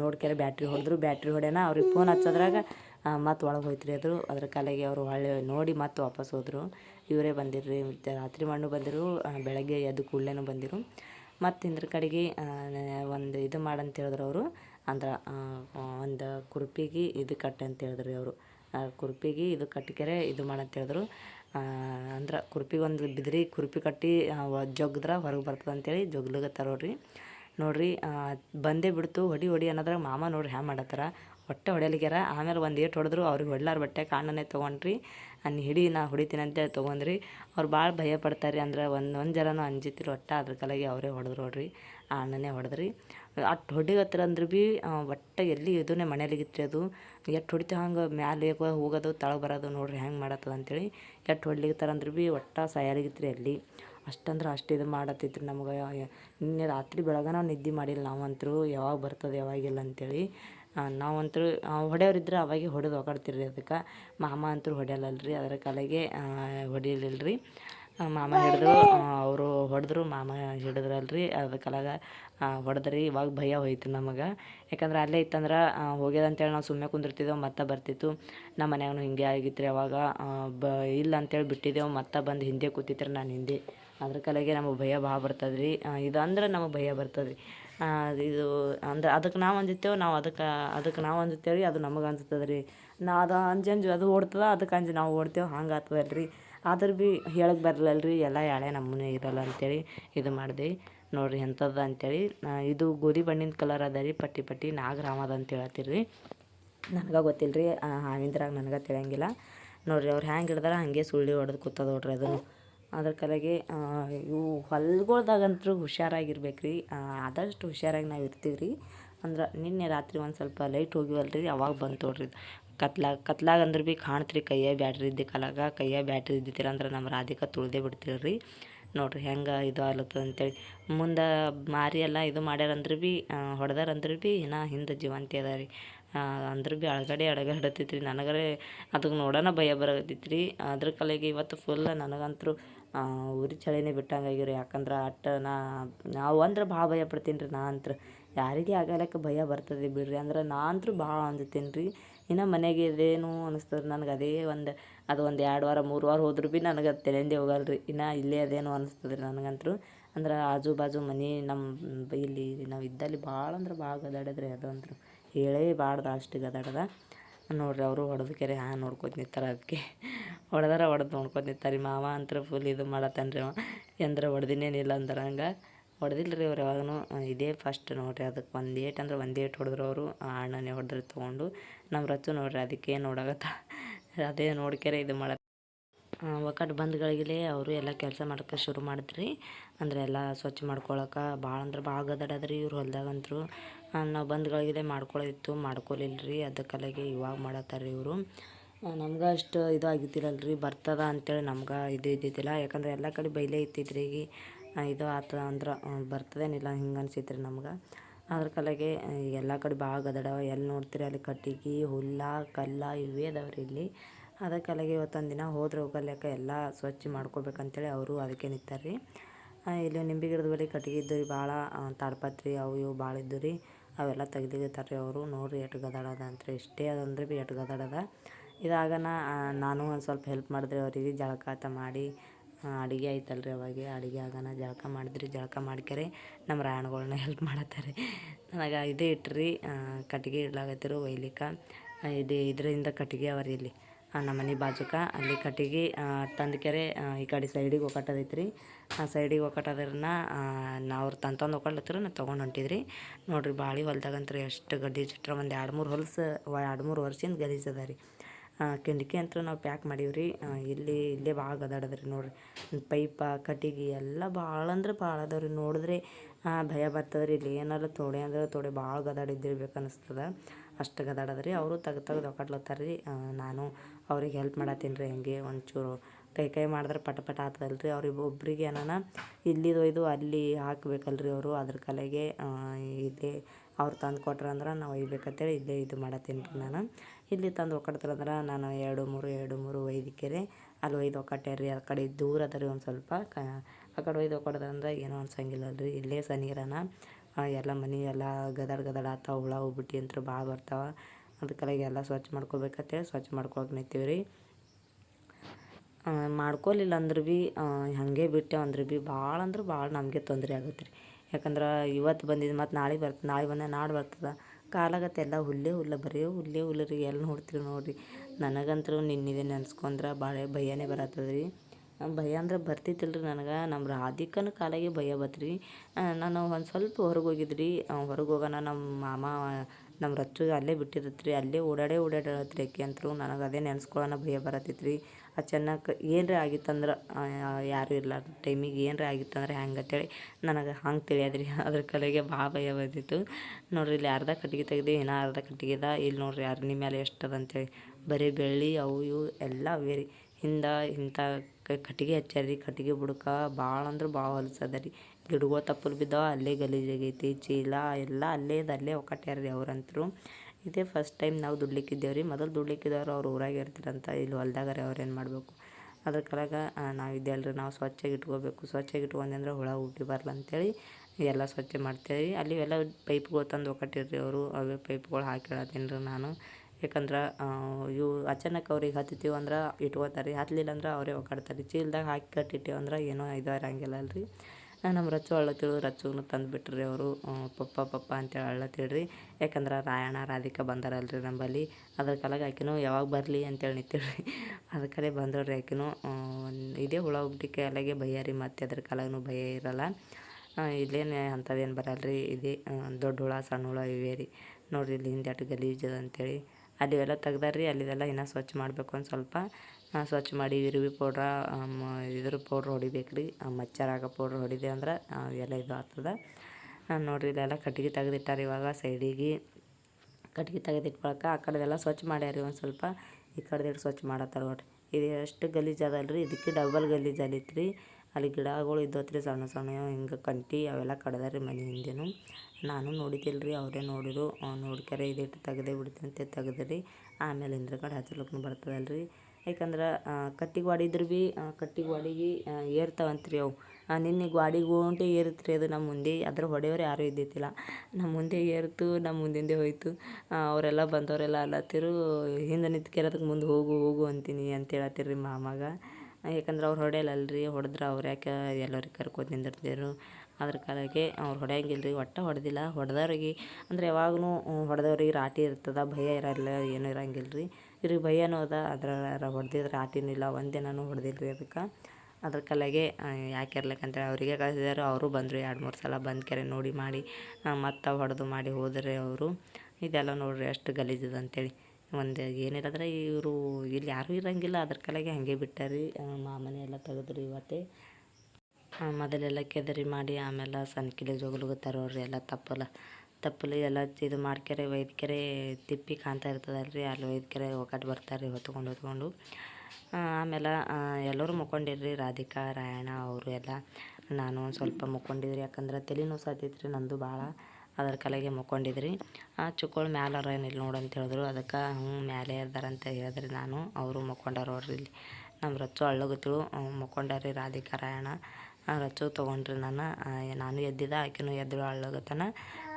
S1: ನೋಡ್ಕ್ಯಾರ ಬ್ಯಾಟ್ರಿ ಹೊಡೆದ್ರು. ಬ್ಯಾಟ್ರಿ ಹೊಡ್ಯಾನ, ಅವ್ರಿಗೆ ಫೋನ್ ಹಚ್ಚೋದ್ರಾಗ ಮತ್ತು ಒಳಗೆ ಹೋಯ್ತ್ರಿ ಅದು. ಅದ್ರ ಕಾಲಿಗೆ ಅವರು ಹೊಳ್ಳಿ ನೋಡಿ ಮತ್ತೆ ವಾಪಸ್ ಹೋದರು. ಇವರೇ ಬಂದಿರ್ರಿ ರಾತ್ರಿ ಮಣ್ಣು ಬಂದಿರು ಬೆಳಗ್ಗೆ ಎದ್ದು ಕೂಡಲೇನು ಬಂದಿರು. ಮತ್ತು ಇಂದ್ರ ಕಡೆಗೆ ಒಂದು ಇದು ಮಾಡಂತ ಹೇಳಿದ್ರು ಅವರು. ಅಂದ್ರೆ ಒಂದು ಕುರ್ಪಿಗೆ ಇದು ಕಟ್ಟೆ ಅಂತ ಹೇಳಿದ್ರು ಅವರು. ಕುರ್ಪಿಗೆ ಇದು ಕಟ್ಟಿಕೆರೆ ಇದು ಮಾಡಂತ ಹೇಳಿದ್ರು. ಅಂದ್ರೆ ಕುರ್ಪಿಗೆ ಒಂದು ಬಿದ್ರಿ, ಕುರ್ಪಿ ಕಟ್ಟಿ ಜಗ್ದ್ರೆ ಹೊರಗೆ ಬರ್ತದೆ ಅಂತೇಳಿ ಜಗ್ಲಗತ್ತಾರ ನೋಡ್ರಿ ನೋಡ್ರಿ ಬಂದೇ ಬಿಡ್ತು, ಹೊಡಿ ಹೊಡಿ ಅನ್ನೋದ್ರಾಗ ಮಾಮ ನೋಡ್ರಿ ಹ್ಯಾಂಗೆ ಮಾಡತ್ತಾರ. ಹೊಟ್ಟೆ ಹೊಡೆಯಲಿಗ್ಯಾರ ಆಮೇಲೆ ಒಂದು ಏಟು ಹೊಡೆದ್ರು ಅವ್ರಿಗೆ ಹೊಡ್ಲಾರ ಬಟ್ಟೆ ಕಾಣನೇ ತೊಗೊಂಡ್ರಿ. ನೀ ಹಿಡಿ ನಾ ಹೊಡಿತೀನಿ ಅಂತೇಳಿ ತೊಗೊಂಡ್ರಿ. ಅವ್ರು ಭಾಳ ಭಯ ಪಡ್ತಾರೆ ಅಂದ್ರೆ ಒಂದು ಒಂದು ಜರನೂ ಅಂಜಿತಿರು ಒಟ್ಟ ಅದ್ರ ಕಲಾಗಿ ಅವರೇ ಹೊಡೆದ್ರು ನೋಡ್ರಿ ಆ ಅಣ್ಣನೇ ಹೊಡೆದ್ರಿ ಅಟ್ಟು ಹೊಡಿಗತ್ರ ಅಂದ್ರೆ ಭೀ ಒಟ್ಟ ಎಲ್ಲಿ ಇದನ್ನೇ ಮನೇಲಿಗಿತ್ರಿ ಅದು? ಎಷ್ಟು ಹೊಡಿತೀವಿ ಹಂಗೆ ಮ್ಯಾಲೆ ಹೋಗೋದು ತಳಗೆ ಬರೋದು ನೋಡ್ರಿ ಹೆಂಗೆ ಮಾಡತ್ತದ ಅಂತೇಳಿ ಎಷ್ಟು ಹೊಡ್ಲಿಗತ್ತಾರ ಅಂದ್ರೆ ಭೀ ಒಟ್ಟ ಸಾಯಾಲಿಗಿತ್ರಿ ಅಲ್ಲಿ. ಅಷ್ಟಂದ್ರೆ ಅಷ್ಟು ಇದು ಮಾಡತ್ತಿದ್ರು ನಮ್ಗೆ. ನಿನ್ನೆ ರಾತ್ರಿ ಬೆಳಗ್ಗೆ ನಾವು ನಿದ್ದೆ ಮಾಡಿಲ್ಲ ನಾವಂತರೂ, ಯಾವಾಗ ಬರ್ತದೆ ಯಾವಾಗಿಲ್ಲ ಅಂತೇಳಿ. ನಾವಂತರೂ ಹೊಡೆಯೋರಿದ್ರೆ ಅವಾಗೆ ಹೊಡೆದು ಹೋಗಾಡ್ತಿರ್ರಿ ಅದಕ್ಕೆ. ಮಾಮ ಅಂತೂ ಹೊಡೆಯಲ್ಲಲ್ರಿ ಅದರ ಕಲೆಗೆ ಹೊಡಿಲಿಲ್ರಿ ಆ, ಮಾಮ ಹಿಡಿದ್ರು ಅವರು ಹೊಡೆದ್ರು ಮಾಮ ಹಿಡಿದ್ರಲ್ರಿ ಅದ್ರ ಕಲಾಗ ಹೊಡೆದ್ರಿ. ಇವಾಗ ಭಯ ಹೋಯ್ತು ನಮಗೆ. ಯಾಕಂದ್ರೆ ಅಲ್ಲೇ ಇತ್ತಂದ್ರೆ ಹೋಗ್ಯದ ಅಂತೇಳಿ ನಾವು ಸುಮ್ಮನೆ ಕುಂದಿರ್ತಿದ್ದೆವು ಮತ್ತೆ ಬರ್ತಿತ್ತು. ನಮ್ಮ ಮನ್ಯಾಗೂ ಹಿಂಗೆ ಆಗಿತ್ತು ರೀ ಅವಾಗ ಬ ಇಲ್ಲ ಅಂತೇಳಿ ಬಿಟ್ಟಿದ್ದೆವು ಮತ್ತೆ ಬಂದು ಹಿಂದೆ ಕೂತಿತ್ರಿ ನಾನು ಹಿಂದೆ. ಅದ್ರ ಕಲೆಗೆ ನಮಗೆ ಭಯ ಭಾಳ ಬರ್ತದೆ ರೀ ಇದು ಅಂದ್ರೆ ನಮಗೆ ಭಯ ಬರ್ತದೆ ಇದು, ಅಂದ್ರೆ ಅದಕ್ಕೆ ನಾವು ಅಂಜುತ್ತೇವೆ, ನಾವು ಅದಕ್ಕೆ ಅದಕ್ಕೆ ನಾವು ಅಂಜುತ್ತೇವೆ ರೀ ಅದು ನಮಗೆ ಅಂಜುತ್ತದೆ ರೀ ನಾ ಅದು ಅಂಜು ಅಂಜು, ಅದು ಓಡ್ತದೆ, ಅದಕ್ಕೆ ಅಂಜು ನಾವು ಓಡ್ತೇವೆ ಹಂಗೆ ಆಗ್ತದಲ್ಲ ರೀ ಆದ್ರೆ ಭೀ ಹೇಳಕ್ಕೆ ಬರಲಲ್ಲ ರೀ ಎಲ್ಲ ಯಾಳೆ ನಮ್ಮನೆ ಇರಲ್ಲ ಅಂತೇಳಿ ಇದು ಮಾಡಿದೆ. ನೋಡಿರಿ ಎಂಥದ್ದು ಅಂತೇಳಿ ಇದು ಗೋಧಿ ಬಣ್ಣಿನ ಕಲರ್ ಅದ ರೀ, ಪಟ್ಟಿ ಪಟ್ಟಿ ನಾಗರಾಮ ಅದ ಅಂತ ಹೇಳತ್ತೀರಿ. ರೀ ನನಗೆ ಗೊತ್ತಿಲ್ಲ ರೀ ಹಾವಿಂದ್ರಾಗ ನನಗೆ ತಿಳಿಯಂಗಿಲ್ಲ. ನೋಡಿರಿ ಅವ್ರು ಹ್ಯಾಂಗೆ ಹಿಡ್ದಾರ, ಹಾಗೆ ಸುಳ್ಳಿ ಹೊಡೆದು ಕೂತದ ನೋಡ್ರಿ ಅದನ್ನು. ಅದ್ರ ಕಲೆಗೆ ಇವು ಹೊಲ್ಗಳ್ದಾಗಂತೂ ಹುಷಾರಾಗಿರ್ಬೇಕು ರೀ ಆದಷ್ಟು ಹುಷಾರಾಗಿ ನಾವು ಇರ್ತೀವಿ ರೀ ಅಂದ್ರೆ ನಿನ್ನೆ ರಾತ್ರಿ ಒಂದು ಸ್ವಲ್ಪ ಲೈಟ್ ಹೋಗಿವಲ್ಲ ಅವಾಗ ಬಂತು ನೋಡ್ರಿ ಕತ್ಲಾಗ ಕತ್ಲಾಗ ಅಂದ್ರೆ ಭೀ ಕಾಣ್ತ್ರಿ ಕೈಯಾಗ ಬ್ಯಾಟ್ರಿ ಇದ್ದ ಕಾಲಾಗ ಕೈಯಾಗ ಬ್ಯಾಟ್ರಿ ಇದ್ದಿತ್ತಿರ ಅಂದ್ರೆ ನಮ್ಮ ರಾಧಿಕ ತುಳ್ದೇ ಬಿಡ್ತೀರಿ ರೀ ನೋಡ್ರಿ ಹೆಂಗೆ ಇದು ಆಗ್ಲತ್ತದ ಅಂತೇಳಿ. ಮುಂದೆ ಮಾರಿ ಎಲ್ಲ ಇದು ಮಾಡ್ಯಾರಂದ್ರೆ ಭೀ ಹೊಡೆದಾರಂದ್ರೆ ಭೀ ಇನ್ನೂ ಹಿಂದೆ ಜೀವಂತಿ ಅದ ರೀ ಅಂದ್ರೆ ಭೀ ಅಳಗಡೆ ಅಳಗಡೆ ರೀ ನನಗರೆ ಅದಕ್ಕೆ ನೋಡೋಣ ಭಯ ಬರಗತ್ತೈತ್ರಿ ಅದ್ರ ಕಲೆಗೆ ಇವತ್ತು ಫುಲ್ ನನಗಂತೂ ಉರಿ ಚಳಿನೇ ಬಿಟ್ಟಂಗೆ ಆಗಿರಿ ಯಾಕಂದ್ರೆ ಅಟ್ಟ ನಾ, ನಾವು ಅಂದ್ರೆ ಭಾಳ ಭಯ ಪಡ್ತೀನಿ ರೀ ನಾ ಅಂತ್ರ. ಯಾರಿಗೆ ಆಗಲಕ್ಕ ಭಯ ಬರ್ತದೆ ಬಿಡ್ರಿ. ಅಂದ್ರೆ ನಾ ಅಂತೂ ಭಾಳ ಅಂಜತೀನಿ ರೀ ಇನ್ನು ಮನೆಗೆ ಇದೇನು ಅನಿಸ್ತದೆ ನನಗೆ. ಅದೇ ಒಂದು, ಅದು ಒಂದು ಎರಡು ವಾರ, ಮೂರು ವಾರ ಹೋದ್ರೂ ಭೀ ನನಗೆ ಅದು ತಲೆಂದೇ ಹೋಗಲ್ಲ ರೀ ಇನ್ನು ಇಲ್ಲೇ ಅದೇನೋ ಅನಿಸ್ತದೆ ರೀ ನನಗಂತೂ ಅಂದ್ರೆ ಆಜು ಬಾಜು ಮನೆ ನಮ್ಮ ಇಲ್ಲಿ ನಾವು ಇದ್ದಲ್ಲಿ ಭಾಳ ಅಂದ್ರೆ ಭಾಳ ಗದಾಡದ್ರಿ ಅದು ಅಂತೂ ಹೇಳೇಬಾರ್ದು ಅಷ್ಟು ಗದಾಡದ. ನೋಡ್ರಿ ಅವರು ಹೊಡೆದು ಕೆರೆ, ಹಾಂ ನೋಡ್ಕೊತ ನಿಂತಾರೆ ಅದಕ್ಕೆ ಹೊಡೆದಾರ ಹೊಡೆದು ನೋಡ್ಕೊತ ನಿಂತಾರೆ. ರೀ ಮಾವ ಅಂತ ಫುಲ್ ಇದು ಮಾಡತ್ತಾನ ರೀ ಅವ. ಎಂದ್ರೆ ಹೊಡೆದಿನೇನಿಲ್ಲ ಅಂದ್ರೆ ಹಂಗೆ. ಹೊಡೆದಿಲ್ಲ ರೀ ಅವ್ರು ಯಾವಾಗೂ ಇದೇ ಫಸ್ಟ್ ನೋಡಿರಿ ಅದಕ್ಕೆ ಒಂದು ಏಟ್ ಅಂದ್ರೆ ಒಂದು ಏಟ್ ಹೊಡೆದ್ರು ಅವರು. ಅಣ್ಣನೇ ಹೊಡೆದ್ರೆ ತೊಗೊಂಡು. ನಮ್ಮ ರಚು ನೋಡ್ರಿ ಅದಕ್ಕೆ ನೋಡಾಗತ್ತ ಅದೇ ನೋಡ್ಕೆರೆ ಇದು ಮಾಡ ಒಕ್ಕಟ್ಟು ಬಂದ್ಗಳಿಗೆ ಅವರು ಎಲ್ಲ ಕೆಲಸ ಮಾಡೋಕ್ಕೆ ಶುರು ಮಾಡಿದ್ರಿ. ಅಂದ್ರೆ ಎಲ್ಲ ಸ್ವಚ್ಛ ಮಾಡ್ಕೊಳಕ್ಕೆ ಭಾಳ ಅಂದ್ರೆ ಭಾಳ ಗದಡದ್ರಿ ಇವ್ರು ಹೊಲ್ದಾಗಂತರು. ನಾವು ಬಂದ್ಗಳಿಗೆ ಮಾಡ್ಕೊಳ್ಳೋದಿತ್ತು ಮಾಡ್ಕೊಲಿಲ್ಲ ರೀ ಅದಕ್ಕಲಾಗೆ ಇವಾಗ ಮಾಡತ್ತಾರ ರೀ ಇವರು ನಮ್ಗೆ ಅಷ್ಟು ಇದು ಆಗಿದ್ದಿರಲ್ಲ ರೀ ಬರ್ತದ ಅಂತೇಳಿ ನಮ್ಗೆ ಇದು ಇದ್ದಿದ್ದಿಲ್ಲ. ಯಾಕಂದ್ರೆ ಎಲ್ಲ ಕಡೆ ಬೈಲೆ ಇತ್ತಿದ್ರಿ ಈಗ. ಇದು ಆತ ಅಂದ್ರೆ ಬರ್ತದೇನಿಲ್ಲ, ಹಿಂಗೆ ಅನ್ಸಿತ್ತು ರೀ ನಮ್ಗೆ. ಅದ್ರ ಕಲೆಗೆ ಎಲ್ಲ ಕಡೆ ಭಾಳ ಗದಡ ಎಲ್ಲಿ ನೋಡ್ತೀರಿ ಅಲ್ಲಿ ಕಟ್ಟಿಗೆ, ಹುಲ್ಲ, ಕಲ್ಲ ಇವೇ ಅದಾವ್ರಿ ಇಲ್ಲಿ. ಅದಕ್ಕಲಾಗೆ ಇವತ್ತೊಂದು ದಿನ ಹೋದ್ರೆ ಹೋಗಲ್ಯಾಕ ಎಲ್ಲ ಸ್ವಚ್ಛ ಮಾಡ್ಕೊಬೇಕಂತೇಳಿ ಅವರು ಅದಕ್ಕೆ ನಿಂತಾರೆ ರೀ ಇಲ್ಲಿ ನಿಂಬೆ ಗಿಡದ ಬಳಿ ಕಟ್ಟಿಗೆ ಇದ್ದು ರೀ, ಭಾಳ ತಾಡ್ಪತ್ರಿ ಅವು ಇವು ಭಾಳ ಇದ್ದು ರೀ, ಅವೆಲ್ಲ ತೆಗ್ದಿರ್ತಾರೆ ರೀ ಅವರು. ನೋಡಿರಿ ಎಷ್ಟು ಗದಾಡದ ಅಂತ ಇಷ್ಟೇ ಅದಂದ್ರೆ ಭೀ ಎಷ್ಟು ಗದಾಡದ ಇದಾಗ ನಾನು ಒಂದು ಸ್ವಲ್ಪ ಹೆಲ್ಪ್ ಮಾಡಿದ್ರೆ ಅವರಿಗೆ, ಜಳಕಾತ ಮಾಡಿ ಅಡುಗೆ ಆಯ್ತಲ್ಲ ರೀ ಅವಾಗೆ. ಅಡುಗೆ ಆಗನ ಜಳಕ ಮಾಡಿದ್ರಿ, ಜಳಕ ಮಾಡ್ಕ್ಯಾರೆ ನಮ್ಮ ರಾಯಣ್ಗಳ್ನ ಹೆಲ್ಪ್ ಮಾಡತ್ತಾರೆ ನನಗೆ ಇದೇ ಇಟ್ರಿ ಕಟ್ಟಿಗೆ ಇಡ್ಲಾಗತ್ತಿರು ಒಯ್ಲಿಕ್ಕೆ. ಇದೇ, ಇದರಿಂದ ಕಟ್ಟಿಗೆ ಅವರಿ ಇಲ್ಲಿ. ನಮ್ಮ ಮನೆ ಬಾಜುಕ. ಅಲ್ಲಿ ಕಟ್ಟಿಗೆ ತಂದ್ಕೆರೆ ಈ ಕಡೆ ಸೈಡಿಗೆ ಒಕ್ಕಟ್ಟದೈತೆ ರೀ ಆ, ಸೈಡಿಗೆ ಒಕ್ಕಟ್ಟದ್ರನ್ನ ನಾವು ಅವ್ರು ತಂದು ತಂದು ಒಕ್ಕಟ್ಲತ್ತಿರು ನಾ ತೊಗೊಂಡು ಹೊಂಟಿದ್ರಿ. ನೋಡಿರಿ ಬಾಳೆ ಹೊಲ್ದಾಗಂತ್ರಿ ಎಷ್ಟು ಗಡ್ಡಿ ಚಿಟ್ರ ಒಂದು ಎರಡು ಮೂರು ಹೊಲ್ಸು ಎರಡು ಮೂರು ವರ್ಷದಿಂದ ಗಲೀಜದ ರೀ ಕಿಂಡಿಕೆ ಅಂತೂ ನಾವು ಪ್ಯಾಕ್ ಮಾಡೀವಿ ರೀ ಇಲ್ಲಿ, ಇಲ್ಲೇ ಭಾಳ ಗದಾಡದ್ರಿ ನೋಡಿರಿ. ಪೈಪ, ಕಟ್ಟಿಗೆ ಎಲ್ಲ ಭಾಳ ಅಂದ್ರೆ ಭಾಳ ಅದಾವ್ರಿ. ನೋಡಿದ್ರೆ ಭಯ ಬರ್ತದೆ ರೀ ಇಲ್ಲಿ ಏನಾರ ತೋಡೆ ಅಂದ್ರೆ ತೋಡೆ ಭಾಳ ಗದಾಡಿದ್ದಿರ್ಬೇಕು ಅನಿಸ್ತದ. ಅಷ್ಟು ಗದಾಡದ ರೀ ಅವರು ತೆಗ್ದು ತೆಗ್ದು ಒಕ್ಕಟ್ಲತ್ತಾರ ರೀ ನಾನು ಅವ್ರಿಗೆ ಹೆಲ್ಪ್ ಮಾಡತ್ತೀನಿ ರೀ ಹಂಗೆ ಒಂಚೂರು. ಕೈ ಕೈ ಮಾಡಿದ್ರೆ ಪಟ ಪಟ ಆಗ್ತದಲ್ಲ ರೀ ಅವ್ರಿಗೆ ಒಬ್ರಿಗೆ ಏನಾನ ಇಲ್ಲಿದು ಒಯ್ದು ಅಲ್ಲಿ ಹಾಕ್ಬೇಕಲ್ಲ ರೀ ಅವರು. ಅದ್ರ ಕಲೆಗೆ ಇದೇ ಅವ್ರು ತಂದು ಕೊಟ್ರಂದ್ರೆ ನಾವು ಒಯ್ಬೇಕಂತೇಳಿ ಇಲ್ಲೇ ಇದು ಮಾಡತ್ತೀನಿ ರೀ ನಾನು. ಇಲ್ಲಿ ತಂದು ಒಕ್ಕಡ್ತಾರಂದ್ರೆ ನಾನು ಎರಡು ಮೂರು ಎರಡು ಮೂರು ಒಯ್ದಿಕ್ಕೆರೆ ಅಲ್ಲಿ ಒಯ್ದು ಒಕ್ಕಟ್ಟೆ ರೀ. ಆ ಕಡೆ ದೂರ ಅದ ರೀ ಒಂದು ಸ್ವಲ್ಪ. ಕ, ಆ ಕಡೆ ಒಯ್ದು ಒಕ್ಕಡ್ದಂದ್ರೆ ಏನೋ ಅನ್ಸಂಗಿಲ್ಲ ರೀ ಇಲ್ಲೇ ಸನಿರನ ಎಲ್ಲ ಮನೆ ಎಲ್ಲ ಗದಡ್ ಗದಡ್ ಆತಾವ. ಹುಳ ಹೋಗ್ಬಿಟ್ಟು ಅಂತ ಭಾಳ ಬರ್ತಾವೆ. ಅದಕ್ಕೆಲ್ಲ ಎಲ್ಲ ಸ್ವಚ್ಛ ಮಾಡ್ಕೊಬೇಕಂತೇಳಿ ಸ್ವಚ್ಛ ಮಾಡ್ಕೊಳಕ್ಕೆ ನಿಂತೀವಿ ರೀ. ಮಾಡ್ಕೊಲಿಲ್ಲ ಅಂದ್ರೆ ಭೀ ಹಾಗೆ ಬಿಟ್ಟೆವು ಅಂದ್ರೆ ಭೀ ಭಾಳ ಅಂದ್ರೆ ಭಾಳ ನಮಗೆ ತೊಂದರೆ ಆಗುತ್ತೆ ರೀ. ಯಾಕಂದ್ರೆ ಇವತ್ತು ಬಂದಿದ್ದು ಮತ್ತು ನಾಳೆ ಬರ್ತದೆ, ನಾಳೆ ಬಂದ ನಾಳೆ ಬರ್ತದೆ. ಕಾಲಾಗತ್ತೆ ಎಲ್ಲ ಹುಲ್ಲೇ ಹುಲ್ಲ, ಬರೀ ಹುಲ್ಲೇ ಹುಲ್ಲ ರೀ ಎಲ್ಲಿ ನೋಡ್ತೀವಿ ನೋಡಿರಿ. ನನಗಂತೂ ನಿನ್ನಿದೆ ನೆನ್ಸ್ಕೊಂಡ್ರೆ ಭಾಳ ಭಯನೇ ಬರತ್ತದ ರೀ. ಭಯ ಅಂದ್ರೆ ಬರ್ತಿತ್ತಿಲ್ಲ ರೀ ನನಗೆ ನಮ್ಮ ರಾಧಿಕನ ಕಾಲಾಗೆ ಭಯ ಬತ್ತು ರೀ ನಾನು ಒಂದು ಸ್ವಲ್ಪ ಹೊರಗೆ ಹೋಗಿದ್ರಿ ಹೊರಗೆ ಹೋಗೋಣ ನಮ್ಮ ಮಾಮ ನಮ್ಮ ರಚ್ಚು ಅಲ್ಲೇ ಬಿಟ್ಟಿರುತ್ತೆ ಅಲ್ಲೇ ಓಡಾಡೇ ಓಡಾಡತ್ತೆ ರೀ ಆಕೆ ಅಂತೂ ನನಗೆ ಅದೇ ನೆನ್ಸ್ಕೊಳ್ಳೋಣ ಭಯ ಬರತ್ತಿತ್ತು ರೀ ಅದು ಚೆನ್ನಾಗಿ ಏನರ ಆಗಿತ್ತಂದ್ರೆ ಯಾರೂ ಇರ್ಲಾರ್ದ ಟೈಮಿಗೆ ಏನರ ಆಗಿತ್ತಂದ್ರೆ ಹೆಂಗೆ ಅಂತೇಳಿ ನನಗೆ ಹಂಗೆ ತಿಳಿಯೋದ್ರಿ. ಅದ್ರ ಕಲೆಗೆ ಭಾಳ ಭಯ ಬಂದಿತ್ತು ನೋಡ್ರಿ ಇಲ್ಲಿ ಅರ್ಧ ಕಟ್ಟಿಗೆ ತೆಗ್ದು ಇನ್ನೂ ಅರ್ಧ ಕಟ್ಟಿಗೆ ಅದ ಇಲ್ಲಿ ನೋಡಿರಿ ಅರ್ನಿ ಮೇಲೆ ಎಷ್ಟು ಅದ ಅಂತೇಳಿ. ಬರೀ ಬೆಳ್ಳಿ, ಅವು ಇವು ಎಲ್ಲ ಅವೇ ರೀ. ಹಿಂದೆ ಇಂಥ ಕಟ್ಟಿಗೆ ಹಚ್ಚಾರಿ ಕಟ್ಟಿಗೆ ಬುಡಕ ಭಾಳ ಅಂದ್ರೆ ಭಾಳ ಹೊಲಸದ ರೀ ಗಿಡಗಳು ತಪ್ಪಲು ಬಿದ್ದಾವ ಅಲ್ಲೇ ಗಲೀಜಾಗೈತಿ, ಚೀಲ ಎಲ್ಲ ಅಲ್ಲೇ ಇದೆ, ಅಲ್ಲೇ ಒಕ್ಕಟ್ಯಾರ ರೀ ಅವ್ರಂತರು. ಇದೇ ಫಸ್ಟ್ ಟೈಮ್ ನಾವು ದುಡ್ಲಿಕ್ಕಿದ್ದೇವೆ ರೀ ಮೊದಲು ದುಡ್ಲಿಕ್ಕಿದ್ದವ್ರು ಅವ್ರು ಊರಾಗ ಇರ್ತೀರಂತ ಇಲ್ಲಿ ಹೊಲ್ದಾಗರೆ ಅವ್ರು ಏನು ಮಾಡಬೇಕು? ಅದ್ರ ಕಲಾಗ ನಾವು ಅಲ್ರಿ ನಾವು ಸ್ವಚ್ಛಾಗಿ ಇಟ್ಕೋಬೇಕು. ಸ್ವಚ್ಛಾಗಿ ಇಟ್ಕೊಂಡೆ ಅಂದ್ರೆ ಹುಳ ಹುಟ್ಟಿ ಬರಲ್ಲ ಅಂತೇಳಿ ಎಲ್ಲ ಸ್ವಚ್ಛ ಮಾಡ್ತೇವೆ ಅಲ್ಲಿ ಎಲ್ಲ ಪೈಪ್ಗಳು ತಂದು ಒಕ್ಕಟ್ಟಿರ್ರಿ ಅವರು, ಅವೇ ಪೈಪ್ಗಳು ಹಾಕಿ ರೀ ನಾನು. ಯಾಕಂದ್ರೆ ಇವು ಅಚಾನಕ್ ಅವ್ರಿಗೆ ಹತ್ತಿತೀವಿ ಅಂದ್ರೆ ಇಟ್ಕೋತಾರೆ ರೀ ಹತ್ತಲಿಲ್ಲ ಅಂದ್ರೆ ಅವರೇ ಒಕ್ಕಾಡ್ತಾರೆ ಚೀಲ್ದಾಗ ಹಾಕಿ ಕಟ್ಟಿಟ್ಟೇವೆ ಅಂದ್ರೆ ಏನೂ ಇದು ಇರಂಗಿಲ್ಲ ಅಲ್ರಿ ನಮ್ಮ ರಚ್ಚು ಅಳ್ಳತ್ತಿಳು ರಚ್ಚುನು ತಂದು ಬಿಟ್ರಿ ಅವರು. ಪಪ್ಪ ಪಪ್ಪ ಅಂತೇಳಿ ಅಳ್ಳತ್ತಿಳ್ರಿ ಯಾಕಂದ್ರೆ ರಾಯಣ ರಾಧಿಕಾ ಬಂದಾರಲ್ರಿ ನಂಬಲ್ಲಿ. ಅದ್ರ ಕಾಲಾಗ ಆಕಿನೂ ಯಾವಾಗ ಬರಲಿ ಅಂತೇಳಿ ನಿಂತಿಳ್ರಿ ಅದಕ್ಕಲ್ಲೇ ಬಂದವ್ರಿ ಆಕಿನೂ. ಇದೇ ಹುಳ ಹುಬ್ಬಿಕೆ ಅಲ್ಲಿಗೆ ಭಯ ರೀ ಮತ್ತೆ ಅದ್ರ ಕಾಲಾಗೂ ಭಯ ಇರಲ್ಲ. ಇಲ್ಲೇನು ಅಂಥದ್ದೇನು ಬರಲ್ರಿ. ಇದೇ ದೊಡ್ಡ ಹುಳ, ಸಣ್ಣ ಹುಳ ಇವೆ ರೀ. ನೋಡಿರಿ ಇಲ್ಲಿ ಹಿಂದೆ ಅಟ್ಟು ಗಲೀಜು ಅಂತೇಳಿ. ಅಲ್ಲಿ ಎಲ್ಲ ತೆಗ್ದಾರ್ರಿ, ಅಲ್ಲಿದೆಲ್ಲ ಇನ್ನೂ ಸ್ವಚ್ಛ ಮಾಡಬೇಕು ಒಂದು ಸ್ವಲ್ಪ. ಸ್ವಚ್ಛ ಮಾಡಿ ಇರುವಿ ಪೌಡ್ರ ಇದ್ರ ಪೌಡ್ರ್ ಹೊಡಿಬೇಕು ರೀ ಮಚ್ಚರಾಗ ಪೌಡ್ರ್ ಹೊಡಿದೆ ಅಂದ್ರೆ ಎಲ್ಲ ಇದು ಆಗ್ತದೆ. ನೋಡಿರಿ ಇಲ್ಲೆಲ್ಲ ಕಟ್ಟಿಗೆ ತೆಗೆದಿಟ್ಟಾರೆ ಇವಾಗ ಸೈಡಿಗೆ. ಕಟ್ಗೆ ತೆಗೆದಿಟ್ಕೊಳಕ್ಕೆ ಆ ಕಡೆದೆಲ್ಲ ಸ್ವಚ್ಛ ಮಾಡ್ಯಾರಿ ಒಂದು ಸ್ವಲ್ಪ. ಈ ಕಡೆದಿಟ್ಟು ಸ್ವಚ್ಛ ಮಾಡತ್ತಾರ ನೋಡ್ರಿ. ಇದು ಎಷ್ಟು ಗಲೀಜು ಅದಲ್ರಿ. ಇದಕ್ಕೆ ಡಬಲ್ ಗಲೀಜು ಅಲ್ಲಿತ್ತು ರೀ ಅಲ್ಲಿ ಗಿಡಗಳು ಇದ್ದತ್ರಿ ಸಣ್ಣ ಸಣ್ಣ, ಹಿಂಗೆ ಕಂಟಿ ಅವೆಲ್ಲ ಕಡ್ದಾರಿ ಮನೆ ಹಿಂದೆನು. ನಾನು ನೋಡಿದ್ದಿಲ್ಲ ರೀ ಅವರೇ ನೋಡಿರು ನೋಡ್ಕ್ಯಾರೆ ಇದಿಟ್ಟು ತೆಗೆದೇ ಬಿಡ್ತೀನಿ ಅಂತ ತೆಗೆದ್ರಿ. ಆಮೇಲೆ ಹಿಂದ್ರ ಕಡೆ ಹಚ್ಚಲಕ್ಕೂ ಬರ್ತದಲ್ಲ ರೀ ಯಾಕಂದ್ರೆ ಕಟ್ಟಿಗೆ ಇದ್ರೆ ಭೀ ಕಟ್ಟಿ ಗ್ವಾಡಿಗೆ ಏರ್ತಾವಂತ್ರಿ ಅವು. ನಿನ್ನೆ ಗ್ವಾಡಿಗೆ ಹೊಂಟು ಏರಿತ್ರಿ ಅದು ನಮ್ಮ ಮುಂದೆ. ಅದ್ರ ಹೊಡೆಯೋರು ಯಾರೂ ಇದ್ದಿದ್ದಿಲ್ಲ. ನಮ್ಮ ಮುಂದೆ ಏರ್ತು, ನಮ್ಮ ಮುಂದಿಂದೆ ಹೋಯ್ತು. ಅವರೆಲ್ಲ ಬಂದವರೆಲ್ಲ ಅಲ್ಲತ್ತಿರು, ಹಿಂದೆ ನಿಂತ್ಕೆರದಕ್ಕೆ ಮುಂದೆ ಹೋಗು ಹೋಗು ಅಂತೀನಿ ಅಂತ ಹೇಳತ್ತಿರಿ ರೀ ಮಾಮಾಗ. ಯಾಕಂದ್ರೆ ಅವ್ರು ಹೊಡೆಯಲ್ಲಲ್ರಿ, ಹೊಡೆದ್ರೆ ಅವ್ರು. ಯಾಕೆ ಎಲ್ಲರಿಗೆ ಕರ್ಕೊಂಡು ನಿಂದಿರ್ತಿದ್ರು. ಅದ್ರ ಕಾಲಕ್ಕೆ ಅವ್ರು ಹೊಡೆಯಂಗಿಲ್ಲ ರೀ ಒಟ್ಟು ಹೊಡೆದಿಲ್ಲ. ಹೊಡೆದವ್ರಿಗೆ ಅಂದ್ರೆ ಯಾವಾಗೂ ಹೊಡೆದವ್ರಿಗೆ ರಾಟಿ ಇರ್ತದೆ, ಭಯ ಇರಲ್ಲ, ಏನೂ ಇರಂಗಿಲ್ಲ ರೀ ಇವ್ರಿಗೆ ಭಯನೂ ಅದ. ಅದ್ರ ಹೊಡೆದಿದ್ರೆ ಆಟಿನಿಲ್ಲ, ಒಂದಿನನೂ ರೀ ಅದಕ್ಕೆ. ಅದ್ರ ಕಲೆಗೆ ಯಾಕೆ ಇರ್ಲಿಕ್ಕಂತೇಳಿ ಅವರಿಗೆ ಕಳಿಸಿದಾರೆ. ಅವರು ಬಂದರು ಎರಡು ಮೂರು ಸಲ ಬಂದು ಕೆರೆ ನೋಡಿ ಮಾಡಿ ಮತ್ತೆ ಹೊಡೆದು ಮಾಡಿ ಹೋದರೆ ಅವರು. ಇದೆಲ್ಲ ನೋಡಿರಿ ಎಷ್ಟು ಗಲೀಜದ ಅಂತೇಳಿ. ಒಂದು ಏನಿಲ್ಲಂದ್ರೆ ಇವರು ಇಲ್ಲಿ ಯಾರೂ ಇರಂಗಿಲ್ಲ. ಅದ್ರ ಕಲೆಗೆ ಹಾಗೆ ಬಿಟ್ಟಾರಿ. ಮಾಮನೆ ಎಲ್ಲ ತೆಗೆದ್ರಿ ಇವತ್ತೇ. ಮೊದಲೆಲ್ಲ ಕೆದರಿ ಮಾಡಿ, ಆಮೇಲೆ ಸಣ್ಣ ಸಣ್ಕಿಲೆ ಜೋಗಲ್ಗೆ ತರೋರಿ ಎಲ್ಲ ತಪ್ಪಲ ತಪ್ಪಲಿ ಎಲ್ಲ ಇದು ಮಾಡ್ಕೆರೆ, ಒಯ್ದ್ಕೆರೆ, ತಿಪ್ಪಿ ಕಾಣ್ತಾ ಇರ್ತದಲ್ರಿ. ಅಲ್ಲಿ ಒಯ್ದ್ಕೆರೆ ಒಗ್ಗಟ್ಟು ಬರ್ತಾರೆ ರೀ ಹೊತ್ಕೊಂಡು. ಹೊತ್ಕೊಂಡು ಆಮೇಲೆ ಎಲ್ಲರೂ ಮುಕ್ಕೊಂಡಿರ್ರಿ. ರಾಧಿಕಾ, ರಾಯಣ್ಣ ಅವರು ಎಲ್ಲ. ನಾನು ಒಂದು ಸ್ವಲ್ಪ ಮುಕ್ಕೊಂಡಿದ್ರಿ. ಯಾಕಂದ್ರೆ ತಲೆ ನೋವು ರೀ ನಂದು ಭಾಳ. ಅದರ ಕಲೆಗೆ ಮುಕ್ಕೊಂಡಿದ್ರಿ. ಚುಕ್ಕೋಳು ಮ್ಯಾಲರ ಏನಿಲ್ಲ ನೋಡು ಅಂತ ಹೇಳಿದ್ರು. ಅದಕ್ಕೆ ಹ್ಞೂ ಮ್ಯಾಲೆ ಇದ್ದಾರಂತ ಹೇಳಿದ್ರಿ ನಾನು. ಅವರು ಮುಕ್ಕೊಂಡಾರ ನೋಡ್ರಿ ಇಲ್ಲಿ. ನಮ್ಮ ರಚ್ಚು ಅಳ್ಳಗತ್ತಳು. ಮುಕ್ಕೊಂಡಾರಿ ರಾಧಿಕಾ, ರಾಯಣ್ಣ. ರಚ್ಚು ತೊಗೊಂಡ್ರಿ ನಾನು ನಾನು ಎದ್ದಿದ್ದೆ ಆಕೆನೂ ಎದ್ದಳು ಅಳ್ಳಗತನ.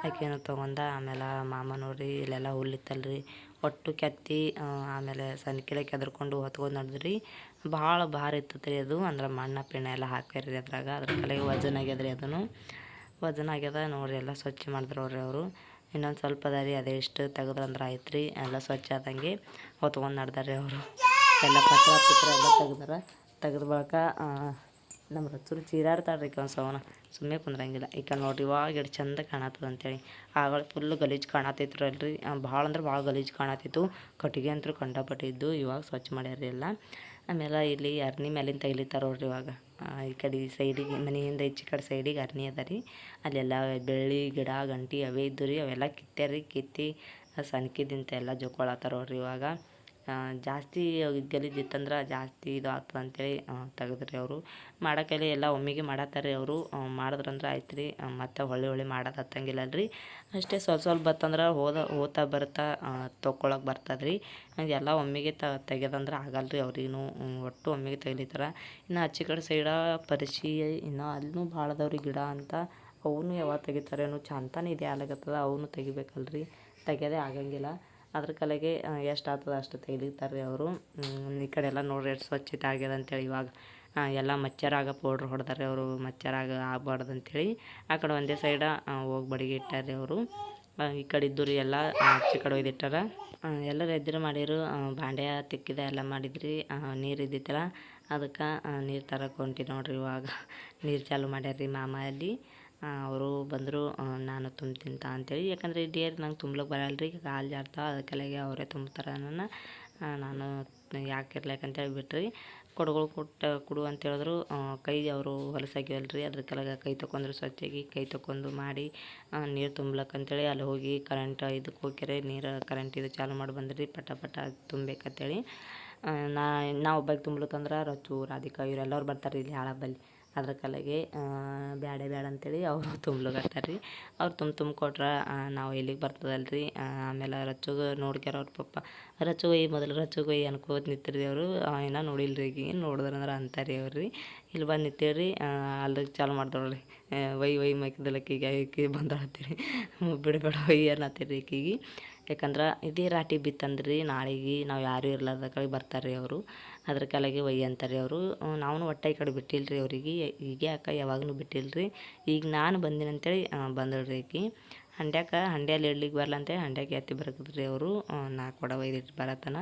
S1: ಆಕೆನೂ ತೊಗೊಂಡ ಆಮೇಲೆ ಮಾಮ ನೋಡ್ರಿ, ಇಲ್ಲೆಲ್ಲ ಹುಲ್ಲಿತ್ತಲ್ರಿ ಒಟ್ಟು ಕೆತ್ತಿ ಆಮೇಲೆ ಸನ್ಕಿಲೆ ಕೆದರ್ಕೊಂಡು ಹೊತ್ಕೊಂಡು ನಡೆದ್ರಿ. ಭಾಳ ಭಾರ ಇತ್ತತ್ರಿ ಅದು. ಅಂದ್ರೆ ಮಣ್ಣ ಪಿಣ್ಣ ಎಲ್ಲ ಹಾಕ್ಯಾರಿ ಅದ್ರಾಗ. ಅದ್ರ ಕಲೆಗೆ ವಜನ್ ಆಗ್ಯದ ರೀ ಅದನ್ನು ವಜನ್ ಆಗ್ಯದ ನೋಡ್ರಿ, ಎಲ್ಲ ಸ್ವಚ್ಛ ಮಾಡಿದ್ರವ್ರಿ ಅವರು. ಇನ್ನೊಂದು ಸ್ವಲ್ಪ ಅದ ರೀ ಅದೇ ಇಷ್ಟು ತೆಗೆದ್ರಂದ್ರೆ ಆಯ್ತು ರೀ ಎಲ್ಲ ಸ್ವಚ್ಛ ಆದಂಗೆ ಹೊತ್ಕೊಂಡು ನಡ್ದಾರೆ ಅವರು. ಎಲ್ಲ ಪತ್ರ, ಪಿತ್ರ ಎಲ್ಲ ತೆಗ್ದಾರ. ತೆಗೆದ ಬಳಿಕ ನಮ್ಮ ರಚ್ಚರು ಚೀರಾಡ್ತಾಳೆ ರೀ ಒಂದು ಸವನ ಸುಮ್ಮನೆ ಕುಂದ್ರಂಗಿಲ್ಲ. ಈಗ ನೋಡ್ರಿ ಇವಾಗ ಎಷ್ಟು ಚಂದ ಕಾಣತ್ತದ ಅಂತೇಳಿ. ಆಗಳ ಫುಲ್ ಗಲೀಜು ಕಾಣತಿತ್ತು ಅಲ್ರಿ. ಭಾಳ ಅಂದ್ರೆ ಭಾಳ ಗಲೀಜು ಕಾಣತ್ತಿತ್ತು ಕಟ್ಟಿಗೆ ಅಂತೂ ಕಂಡಪಟ್ಟಿದ್ದು. ಇವಾಗ ಸ್ವಚ್ಛ ಮಾಡ್ಯಾರ ಎಲ್ಲ. ಆಮೇಲೆ ಇಲ್ಲಿ ಅರ್ನಿ ಮೇಲಿಂದ ತೆಗಿಲಿತ್ತಾರ ನೋಡ್ರಿ ಇವಾಗ. ಈ ಕಡೆ ಸೈಡಿಗೆ, ಮನೆಯಿಂದ ಈಚೆ ಕಡೆ ಸೈಡಿಗೆ ಅರ್ನಿ ಅದ ರೀ. ಅಲ್ಲೆಲ್ಲ ಬೆಳ್ಳಿ, ಗಿಡ, ಗಂಟಿ ಅವೇ ಇದ್ದು ರೀ. ಅವೆಲ್ಲ ಕಿತ್ತಾರ್ರಿ ಕಿತ್ತಿ ಸಣ್ಕಿದಿಂತ ಎಲ್ಲ ಜೋಕೊಳತ್ತಾರ ನೋಡ್ರಿ ಇವಾಗ. ಜಾಸ್ತಿ ಗಲೀಜಿತ್ತಂದ್ರೆ ಜಾಸ್ತಿ ಇದು ಆಗ್ತದೆ ಅಂತೇಳಿ ತೆಗೆದ್ರಿ ಅವರು. ಮಾಡೋಕೆಲ್ಲ ಎಲ್ಲ ಒಮ್ಮೆಗೆ ಮಾಡತ್ತಾರೆ ಅವರು. ಮಾಡಿದ್ರಂದ್ರೆ ಆಯ್ತು ರೀ ಮತ್ತು ಹೊಳ್ಳಿ ಹೊಳ್ಳಿ ಮಾಡೋದು ಹತ್ತಂಗಿಲ್ಲ ರೀ ಅಷ್ಟೇ ಸ್ವಲ್ಪ ಸ್ವಲ್ಪ ಬತ್ತಂದ್ರೆ ಹೋದ, ಹೋತಾ ಬರ್ತಾ ತೊಗೊಳಕ್ಕೆ ಬರ್ತದೆ ರೀ ಎಲ್ಲ ಒಮ್ಮೆಗೆ ತೆಗೆದಂದ್ರೆ ಆಗಲ್ಲ ರೀ ಅವ್ರಿಗೂ ಒಟ್ಟು ಒಮ್ಮೆಗೆ ತೆಗಿಲಿತ್ತಾರ. ಇನ್ನು ಆಚೆ ಕಡೆ ಸೈಡ ಪರಿಶಿ ಇನ್ನು ಅಲ್ಲೂ ಭಾಳ ಅದಾವೆ ರೀ ಗಿಡ ಅಂತ ಅವನು ಯಾವಾಗ ತೆಗಿತಾರೇನೋ ಚಂತಾನೆ ಇದೆ ಆಗತ್ತದ ಅವನು ತೆಗಿಬೇಕಲ್ರಿ. ತೆಗಿಯೋದೇ ಆಗಂಗಿಲ್ಲ. ಅದ್ರ ಕಲೆಗೆ ಎಷ್ಟು ಆಗ್ತದೆ ಅಷ್ಟು ತೆಗಿತಾರೆ ರೀ ಅವರು ಈ ಕಡೆ ಎಲ್ಲ ನೋಡ್ರಿ ಎಷ್ಟು ಸ್ವಚ್ಛತೆ ಆಗ್ಯದ ಅಂತೇಳಿ ಇವಾಗ ಎಲ್ಲ ಮಚ್ಚರಾಗ ಪೌಡ್ರ್ ಹೊಡೆದಾರೆ ಅವರು, ಮಚ್ಚರಾಗ ಆಗ್ಬಾರ್ದು ಅಂಥೇಳಿ ಆ ಕಡೆ ಒಂದೇ ಸೈಡ ಹೋಗಿ ಬಡಿಗೆ ಇಟ್ಟಾರೆ ಅವರು. ಈ ಕಡೆ ಇದ್ದು ರೀ ಎಲ್ಲ ಆಚೆ ಕಡೆ ಒಯ್ದಿಟ್ಟಾರ ಎಲ್ಲರೂ ಎದ್ರು ಮಾಡಿರು ಬಾಂಡೆ ತಿಕ್ಕಿದ ಎಲ್ಲ ಮಾಡಿದ್ರಿ. ನೀರು ಇದ್ದಿತ್ತಲ್ಲ, ಅದಕ್ಕೆ ನೀರು ತರಕ್ಕೆ ಹೊಂಟಿ ನೋಡ್ರಿ ಇವಾಗ. ನೀರು ಚಾಲು ಮಾಡ್ಯಾರ ರೀ ಮಾಮ ಅಲ್ಲಿ. ಅವರು ಬಂದರು ನಾನು ತುಂಬ್ತೀನಿ ತಾ ಅಂತೇಳಿ. ಯಾಕಂದರೆ ಡೇರ್ ನಂಗೆ ತುಂಬ್ಲಕ್ಕೆ ಬರಲ್ಲ ರೀ ಕಾಲು ಜಾರ್ತಾವೆ ಅದಕ್ಕೆಲೆಗೆ ಅವರೇ ತುಂಬ್ತಾರೆ ನನ್ನ ನಾನು ಯಾಕೆ ಇರ್ಲಿಕ್ಕೆ ಬಿಟ್ರಿ. ಕೊಡಗಳು ಕೊಟ್ಟು, ಕೊಡು ಅಂತ ಹೇಳಿದ್ರು. ಕೈ ಅವರು ಹೊಲಸಾಗ್ಯವಲ್ಲ ರೀ ಅದ್ರ ಕೆಳಗೆ ಕೈ ತೊಕೊಂಡ್ರು ಸ್ವಚ್ಛಾಗಿ, ಕೈ ತೊಕೊಂಡು ಮಾಡಿ ನೀರು ತುಂಬ್ಲಕ್ಕೆ ಅಂತೇಳಿ ಅಲ್ಲಿ ಹೋಗಿ ಕರೆಂಟ್ ಇದಕ್ಕೆ ಹೋಗ್ಯಾರೆ, ನೀರು ಕರೆಂಟ್ ಇದು ಚಾಲು ಮಾಡಿ ಬಂದ್ರಿ, ಪಟ ಪಟ ತುಂಬೇಕಂತೇಳಿ. ನಾ ನಾ ಒಬ್ಬಾಗಿ ತುಂಬ್ಲಕ್ಕಂದ್ರೆ ರಚು ರಾಧಿಕಾ, ಇವರೆಲ್ಲರೂ ಬರ್ತಾರೆ ಇಲ್ಲಿ ಹಾಳಬ್ಬಲ್ಲಿ ಅದ್ರ ಕಲೆಗೆ ಬ್ಯಾಡೆ ಬ್ಯಾಡ ಅಂತೇಳಿ ಅವರು ತುಂಬ್ಲಿಕತ್ತಾರ ರೀ ಅವ್ರು ತುಂಬ ತುಂಬ ಕೊಟ್ರೆ ನಾವು ಇಲ್ಲಿಗೆ ಬರ್ತದಲ್ಲ ರೀ ಆಮೇಲೆ ರಚ್ಚುಗೆ ನೋಡ್ಕ್ಯಾರ ಅವ್ರ ಪಪ್ಪ ರಚ್ಚು ಈ ಮೊದಲು ರಚ್ಚುಗೊಯ್ ಅನ್ಕೋತ ನಿಂತಿರಿ ಅವರು. ಏನ ನೋಡಿಲ್ಲ ರೀ ಈಗ ನೋಡಿದ್ರಂದ್ರೆ ಅಂತಾರೆ ಅವ್ರು ರೀ ಇಲ್ಲಿ ಬಂದು ನಿಂತೇಳಿ ಅಲ್ಲಿಗೆ ಚಾಲು ಮಾಡ್ದವ್ರಿ ವೈ ಒಯ್ ಈಗ ಈಕಿ ಬಂದಾಳತ್ತೀರಿ ಬಿಡಬೇಡ ವೈ ಅನ್ನತ್ತೀರಿ ಈಕಿಗೆ. ಯಾಕಂದ್ರೆ ಇದೇ ರಾಟಿ ಬಿತ್ತಂದ್ರಿ, ನಾಳೆಗೆ ನಾವು ಯಾರು ಇರ್ಲಾರ್ದ ಕಡೆ ಬರ್ತಾರೆ ರೀ ಅವರು. ಅದ್ರ ಕಾಲಾಗಿ ಒಯ್ಯಿ ಅಂತಾರೆ ಅವರು. ನಾವು ಒಟ್ಟ ಈ ಕಡೆ ರೀ ಅವರಿಗೆ. ಈಗ ಅಕ್ಕ ಯಾವಾಗಲೂ ಬಿಟ್ಟಿಲ್ಲ ರೀ ಈಗ ನಾನು ಬಂದೀನಿ ಅಂತೇಳಿ ಬಂದಳು ರೀ ಆಕಿ ಹಂಡ್ಯಾಕ ಹಂಡ್ಯಲ್ಲಿ ಇಡ್ಲಿಕ್ಕೆ ಬರಲ್ಲ ಅಂತೇಳಿ ಹಂಡ್ಯಾಗೆ ಎತ್ತಿ ಬರಕತ್ರಿ ಅವರು. ನಾಲ್ಕು ಕೊಡ ಒಯ್ದಿಟ್ಟು ಬರತನ.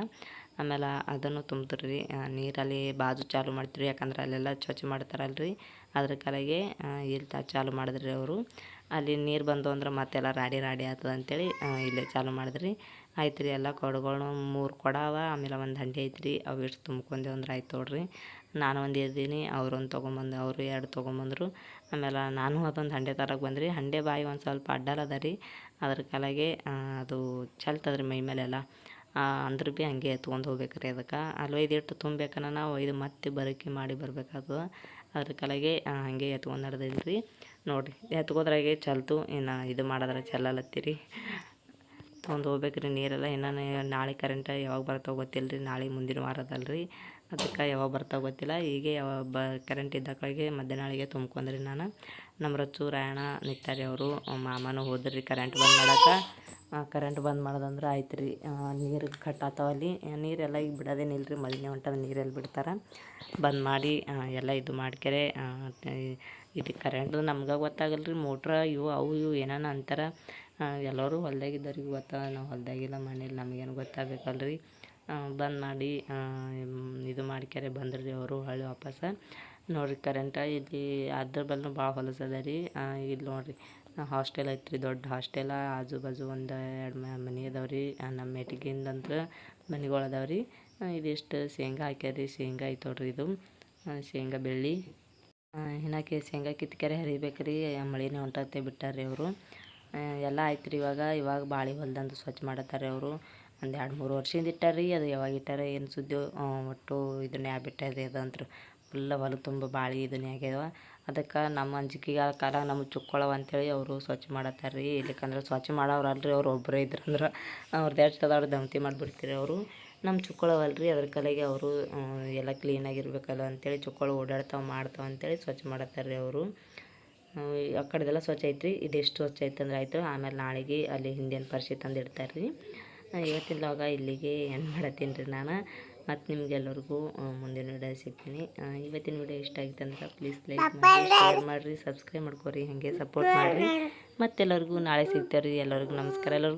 S1: ಆಮೇಲೆ ಅದನ್ನು ತುಂಬ್ತಾರೆ ನೀರಲ್ಲಿ ಬಾಜು ಚಾಲು ಮಾಡ್ತೀರಿ ಯಾಕಂದ್ರೆ ಅಲ್ಲೆಲ್ಲ ಸ್ವಚ್ಛ ಮಾಡ್ತಾರಲ್ರಿ. ಅದ್ರ ಕೆಳಗೆ ಇಲ್ಲಿ ಚಾಲು ಮಾಡಿದ್ರಿ ಅವರು. ಅಲ್ಲಿ ನೀರು ಬಂದು ಅಂದ್ರೆ ಮತ್ತೆಲ್ಲ ರಾಡಿ ರಾಡಿ ಆಗ್ತದೆ ಅಂತೇಳಿ ಇಲ್ಲೇ ಚಾಲು ಮಾಡಿದ್ರಿ. ಆಯ್ತು ರೀ ಎಲ್ಲ ಕೊಡಗಳು ಮೂರು ಕೊಡ ಅವ, ಆಮೇಲೆ ಒಂದು ಹಂಡೆ ಐತ್ರಿ. ಅವು ಇಷ್ಟು ತುಂಬ್ಕೊಂಡೆ ಅಂದ್ರೆ ಆಯ್ತು ನೋಡ್ರಿ ನಾನು ಒಂದು ಇದ್ದೀನಿ ಅವ್ರು ಒಂದು ತೊಗೊಂಬಂದು, ಅವರು ಎರಡು ತೊಗೊಂಬಂದರು. ಆಮೇಲೆ ನಾನು ಅದೊಂದು ಹಂಡೆ ತರಕ್ಕೆ ಬಂದ್ರಿ. ಹಂಡೆ ಬಾಯಿ ಒಂದು ಸ್ವಲ್ಪ ಅಡ್ಡಲದ ರೀ. ಅದ್ರ ಕಾಲಾಗೆ ಅದು ಚಲ್ತದ್ರಿ ಮೈ ಮೇಲೆಲ್ಲ. ಅಂದ್ರೆ ಭೀ ಹಂಗೆ ಎತ್ಕೊಂಡು ಹೋಗ್ಬೇಕ್ರಿ ಅದಕ್ಕೆ. ಅಲ್ಲಿ ಒಯ್ದು ಇಟ್ಟು ತುಂಬಬೇಕನ್ನ ನಾವು ಒಯ್ದು ಮತ್ತೆ ಬರಕ್ಕೆ ಮಾಡಿ ಬರ್ಬೇಕಾಗ್ತದೆ. ಅದ್ರ ಕೆಳಗೆ ಹಾಗೆ ಎತ್ಕೊಂಡು ನಡೆದಿಲ್ಲ ರೀ ನೋಡಿರಿ ಎತ್ಕೋದ್ರಾಗೆ ಚಲ್ತು. ಇನ್ನು ಇದು ಮಾಡಿದ್ರೆ ಚಲ್ಲಲತ್ತೀರಿ ತೊಗೊಂಡು ಹೋಗ್ಬೇಕ್ರಿ ನೀರೆಲ್ಲ. ಇನ್ನೂ ನಾಳೆ ಕರೆಂಟ್ ಯಾವಾಗ ಬರ್ತಾವೆ ಗೊತ್ತಿಲ್ಲ ರೀ ನಾಳೆ ಮುಂದಿನ ವಾರದಲ್ಲ ರೀ ಅದಕ್ಕೆ ಯಾವಾಗ ಬರ್ತಾವೆ ಗೊತ್ತಿಲ್ಲ. ಹೀಗೆ ಯಾವಾಗ ಬ ಕರೆಂಟ್ ಇದ್ದಕ್ಕಾಗಿ ಮಧ್ಯಾಹ್ನಳಿಗೆ ತುಂಬ್ಕೊಂಡ್ರಿ ನಾನು. ನಮ್ಮ ರಚ್ಚು ರಾಯಣ ನಿಂತಾರೆ ಅವರು ಮಾಮನೂ ಹೋದ್ರಿ ಕರೆಂಟ್ ಬಂದ್ ಮಾಡಕ್ಕೆ ಕರೆಂಟ್ ಬಂದ್ ಮಾಡೋದಂದ್ರೆ ಆಯ್ತು ರೀ ನೀರು ಕಟ್ ಅಲ್ಲಿ. ನೀರೆಲ್ಲ ಈಗ ಬಿಡೋದೇನಿಲ್ಲ ರೀ ಮದುವೆ ಹೊಂಟದ ನೀರೆಲ್ಲ ಬಿಡ್ತಾರೆ. ಬಂದ್ ಮಾಡಿ ಎಲ್ಲ ಇದು ಮಾಡ್ಕೆರೆ. ಇದು ಕರೆಂಟ್ ನಮ್ಗೆ ಗೊತ್ತಾಗಲ್ಲ ರೀ ಮೋಟ್ರ ಇವು ಅವು ಇವು ಏನಾನ ಅಂತಾರೆ. ಎಲ್ಲರೂ ಹೊಲ್ದಾಗಿದ್ದವ್ರಿಗೆ ಗೊತ್ತಾಗ ನಾವು ಹೊಲ್ದಾಗಿಲ್ಲ ಮನೇಲಿ ನಮಗೇನು ಗೊತ್ತಾಗಬೇಕಲ್ಲ ರೀ ಬಂದ್ ಮಾಡಿ ಇದು ಮಾಡ್ಕ್ಯಾರೆ ಬಂದ್ರಿ ರೀ ಅವರು ಹೊಳ್ಳಿ ವಾಪಸ್. ನೋಡಿರಿ ಕರೆಂಟ ಇಲ್ಲಿ ಅದ್ರ ಬಲ್ನು ಭಾಳ ಹೊಲಸದ ರೀ. ಇಲ್ಲಿ ನೋಡಿರಿ ಹಾಸ್ಟೆಲ್ ಐತ್ರಿ, ದೊಡ್ಡ ಹಾಸ್ಟೆಲ ಆಜು ಬಾಜು ಒಂದು ಎರಡು ಮನೆ ಅದಾವೆ ರೀ. ನಮ್ಮ ಮೆಟ್ಗಿಂದಂದ್ರೆ ಮನೆಗಳು ಅದಾವೆ ರೀ. ಇದಿಷ್ಟು ಶೇಂಗಾ ಹಾಕ್ಯಾರ ರೀ, ಶೇಂಗಾ ಐತೆ ನೋಡ್ರಿ ಇದು. ಶೇಂಗಾ ಬೆಳ್ಳಿ ಹಿನ್ನಕ್ಕೆ ಶೇಂಗಾ ಕಿತ್ಕೆರೆ ಹರಿಬೇಕು ರೀ ಮಳೆನೇ ಹೊಂಟತ್ತೆ ಬಿಟ್ಟಾರೆ ಅವರು. ಎಲ್ಲ ಆಯ್ತು ರೀ ಇವಾಗ ಇವಾಗ ಬಾಳೆ ಹೊಲ್ದಂದು ಸ್ವಚ್ಛ ಮಾಡತ್ತಾರೆ ಅವರು. ಒಂದು ಎರಡು ಮೂರು ವರ್ಷದಿಂದ ಇಟ್ಟಾರೆ ರೀ ಅದು ಯಾವಾಗ ಇಟ್ಟಾರೆ ಏನು ಸುದ್ದಿ ಒಟ್ಟು ಇದನ್ನೇ ಆಗ್ಬಿಟ್ಟದೆ ಅದಂತ್ರು ಫುಲ್ಲ ಹೊಲ ತುಂಬ ಬಾಳೆ ಇದನ್ನೇ ಆಗ್ಯದ ಅದಕ್ಕೆ ನಮ್ಮ ಅಂಜಿಕೆಗೆ ಕಾಲ ನಮಗೆ ಚುಕ್ಕೊಳವ ಅಂತೇಳಿ ಅವರು ಸ್ವಚ್ಛ ಮಾಡತ್ತಾರೆ ರೀ ಇಲ್ಲಿಕಂದ್ರೆ ಸ್ವಚ್ಛ ಮಾಡೋರು ಅಲ್ರಿ ಅವ್ರು ಒಬ್ಬರೇ ಇದ್ರಂದ್ರೆ. ಅವ್ರದ್ದು ಎಷ್ಟು ಅದಾವ್ರು ದಮತಿ ಮಾಡಿಬಿಡ್ತೀರಿ ಅವರು. ನಮ್ಮ ಚುಕ್ಕೊಳವಲ್ಲ ರೀ ಅದ್ರ ಕಲೆಗೆ ಅವರು ಎಲ್ಲ ಕ್ಲೀನಾಗಿರ್ಬೇಕಲ್ಲ ಅಂತೇಳಿ ಚುಕ್ಕೊಳ ಓಡಾಡ್ತಾವೆ, ಮಾಡ್ತಾವೆ ಅಂತೇಳಿ ಸ್ವಚ್ಛ ಮಾಡತ್ತಾರೆ ರೀ ಅವರು. ಆ ಕಡೆದೆಲ್ಲ ಸ್ವಚ್ಛ ಐತ್ರಿ, ಇದೆಷ್ಟು ಸ್ವಚ್ಛ ಐತಂದ್ರೆ ಆಯಿತು. ಆಮೇಲೆ ನಾಳೆಗೆ ಅಲ್ಲಿ ಹಿಂದಿನ ಪರಿಷೆ ತಂದು ಇಡ್ತಾರೆ ರೀ ಇವತ್ತಿನ ಲಾಗ ಇಲ್ಲಿಗೆ ಏನು ಮಾಡತ್ತೀನಿ ರೀ ನಾನು. ಮತ್ತು ನಿಮ್ಗೆಲ್ಲರಿಗೂ ಮುಂದಿನ ವಿಡಿಯೋ ಸಿಗ್ತೀನಿ. ಇವತ್ತಿನ ವಿಡಿಯೋ ಇಷ್ಟ ಆಗಿತ್ತು ಅಂದ್ರೆ ಪ್ಲೀಸ್ ಲೈಕ್ ಮಾಡಿ ಶೇರ್ ಮಾಡಿರಿ ಸಬ್ಸ್ಕ್ರೈಬ್ ಮಾಡ್ಕೊರಿ, ಹಾಗೆ ಸಪೋರ್ಟ್ ಮಾಡಿರಿ. ಮತ್ತೆಲ್ಲರಿಗೂ ನಾಳೆ ಸಿಗ್ತಾರೆ ರೀ ಎಲ್ಲರಿಗೂ ನಮಸ್ಕಾರ. ಎಲ್ಲರಿಗೂ